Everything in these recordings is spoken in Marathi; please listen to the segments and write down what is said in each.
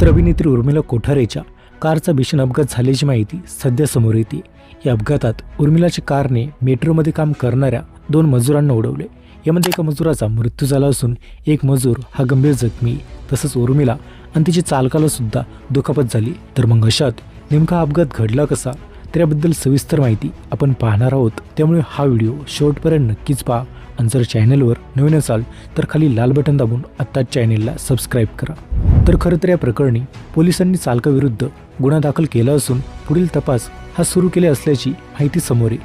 तर अभिनेत्री उर्मिला कोठारेच्या कारचा भीषण अपघात झाल्याची माहिती सध्या समोर येते. या अपघातात उर्मिलाच्या कारने मेट्रोमध्ये काम करणाऱ्या दोन मजुरांना उडवले. यामध्ये एका मजुराचा मृत्यू झाला असून एक मजूर हा गंभीर जखमी तसंच उर्मिला आणि तिच्या चालकाला सुद्धा दुखापत झाली. तर मग अशात नेमका अपघात घडला कसा? तर याबद्दल सविस्तर माहिती आपण पाहणार आहोत. त्यामुळे हा व्हिडिओ शेवटपर्यंत नक्कीच पहा. आणि जर चॅनलवर नवीन असाल तर खाली लाल बटन दाबून आत्ताच चॅनेलला सबस्क्राईब करा. तर खरं तर या प्रकरणी पोलिसांनी चालकाविरुद्ध गुन्हा दाखल केला असून पुढील तपास हा सुरू केले असल्याची माहिती समोर आहे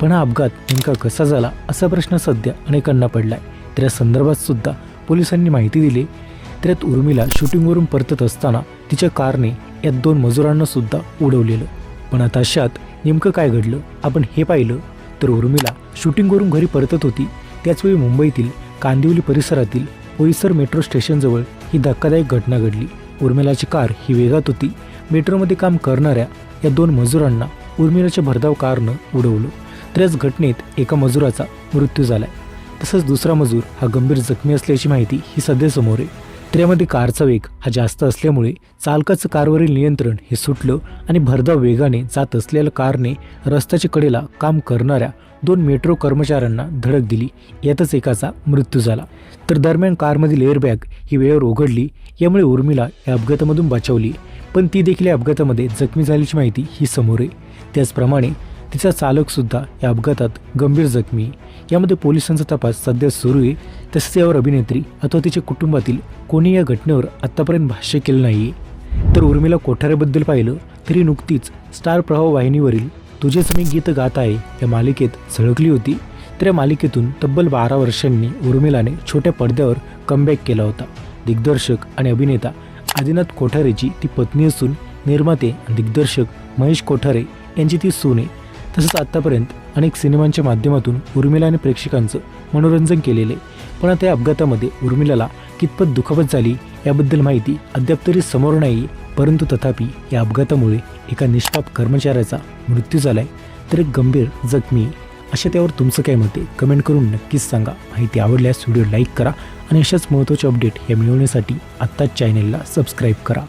पण हा अपघात नेमका कसा झाला असा प्रश्न सध्या अनेकांना पडलाय. तर या संदर्भात सुद्धा पोलिसांनी माहिती दिली. त्यात उर्मिला शूटिंगवरून परतत असताना तिच्या कारने या दोन मजुरांना सुद्धा उडवलेलं. पण आता अशात नेमकं काय घडलं? आपण हे पाहिलं तर उर्मिला शूटिंगवरून घरी परतत होती. त्याचवेळी मुंबईतील कांदिवली परिसरातील बोईसर मेट्रो स्टेशनजवळ ही धक्कादायक घटना घडली. उर्मिलाची कार ही वेगात होती. मेट्रोमध्ये काम करणाऱ्या या दोन मजुरांना उर्मिलाच्या भरधाव कारनं उडवलं. तर याच घटनेत एका मजुराचा मृत्यू झालाय. तसंच दुसरा मजूर हा गंभीर जखमी असल्याची माहिती ही सध्या समोर आहे. कुत्र्यामध्ये कारचा वेग हा जास्त असल्यामुळे चालकाचं कारवरील नियंत्रण हे सुटलं आणि भरधाव वेगाने जात असलेल्या कारने रस्त्याच्या कडेला काम करणाऱ्या दोन मेट्रो कर्मचाऱ्यांना धडक दिली. यातच एकाचा मृत्यू झाला. तर दरम्यान कारमधील एअरबॅग ही वेळेवर उघडली यामुळे उर्मिला या अपघातामधून बचावली. पण ती देखील या अपघातामध्ये जखमी झाल्याची माहिती ही समोर आहे. त्याचप्रमाणे तिचा चालकसुद्धा या अपघातात गंभीर जखमी. यामध्ये पोलिसांचा तपास सध्या सुरू आहे. तसेच यावर अभिनेत्री अथवा तिच्या कुटुंबातील कोणी या घटनेवर आत्तापर्यंत भाष्य केलं नाही. तर उर्मिला कोठारेबद्दल पाहिलं तरी नुकतीच स्टार प्रवाह वाहिनीवरील तुझेच मी गीत गात आहे या मालिकेत झळकली होती. तर या मालिकेतून तब्बल बारा वर्षांनी उर्मिलाने छोट्या पडद्यावर कमबॅक केला होता. दिग्दर्शक आणि अभिनेता आदिनाथ कोठारेची ती पत्नी असून निर्माते आणि दिग्दर्शक महेश कोठारे यांची ती सून आहे. तसंच आत्तापर्यंत अनेक सिनेमांच्या माध्यमातून उर्मिलाने प्रेक्षकांचं मनोरंजन केलेले पण आता या अपघातामध्ये उर्मिलाला कितपत दुखापत झाली याबद्दल माहिती अद्याप तरी समोर नाही परंतु तथापि या अपघातामुळे एका निष्पाप कर्मचाऱ्याचा मृत्यू झालाय. तर एक गंभीर जखमी अशा त्यावर तुमचं काय मत कमेंट करून नक्कीच सांगा. माहिती आवडल्यास व्हिडिओ लाईक करा आणि अशाच महत्त्वाचे अपडेट हे मिळवण्यासाठी आत्ताच चॅनेलला सबस्क्राईब करा.